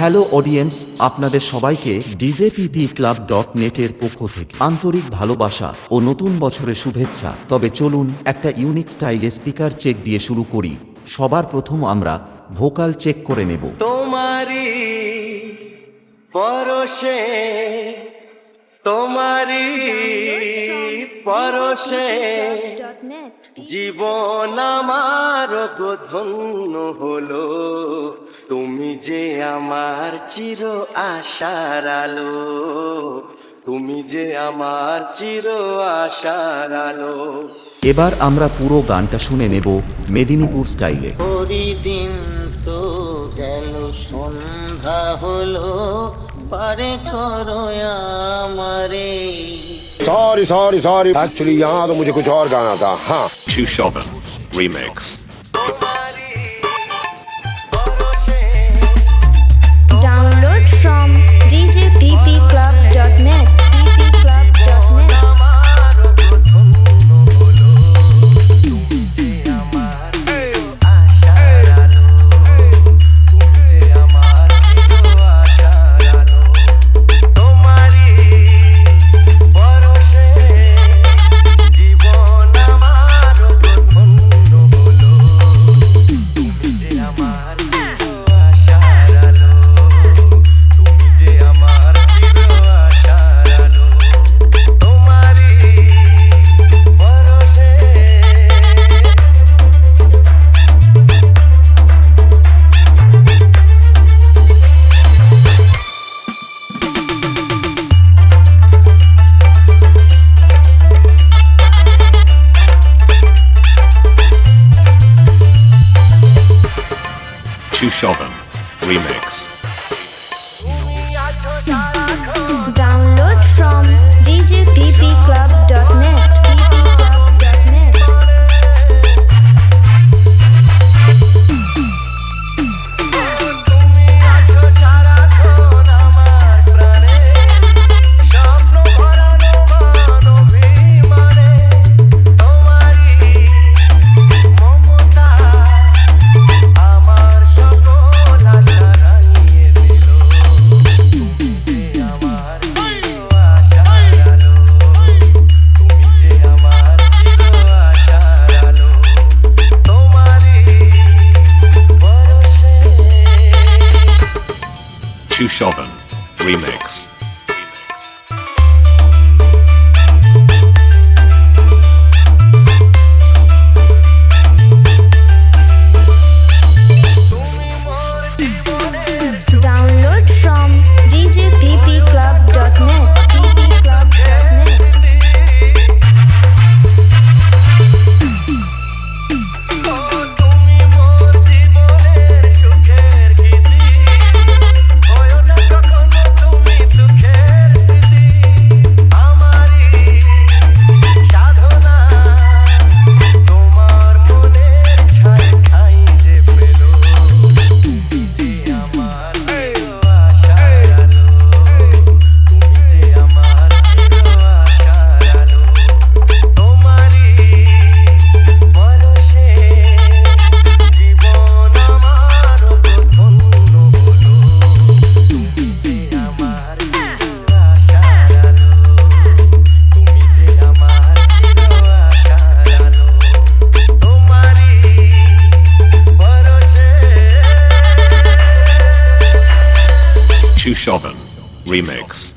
Hello audience আপনাদের সবাইকে ডিজেপিপি club dot নেটের পক্ষ থেকে আন্তরিক ভালোবাসা ও নতুন বছরের শুভেচ্ছা। তবে চলুন একটা ইউনিক স্টাইলে স্পিকার চেক দিয়ে শুরু করি। সবার প্রথম আমরা ভোকাল চেক করে নেব। তোমারি পরশে তোমারি পরশে জীবন আমার ধন্য হলো। যে আমার চির আশার আলো তুমি যে আমার চির আশার আলো এবার আমরা পুরো গানটা শুনে নেব মেদিনীপুর স্টাইলে দিন তো গেল সন্ধ্যা হলো পারে করো আমারে सॉरी सॉरी सॉरी एक्चुअली यहाँ तो मुझे कुछ और गाना था हाँ Chushovan Remix. Download Shushovan Remix. Chauvin. Remix. Shovin. Remix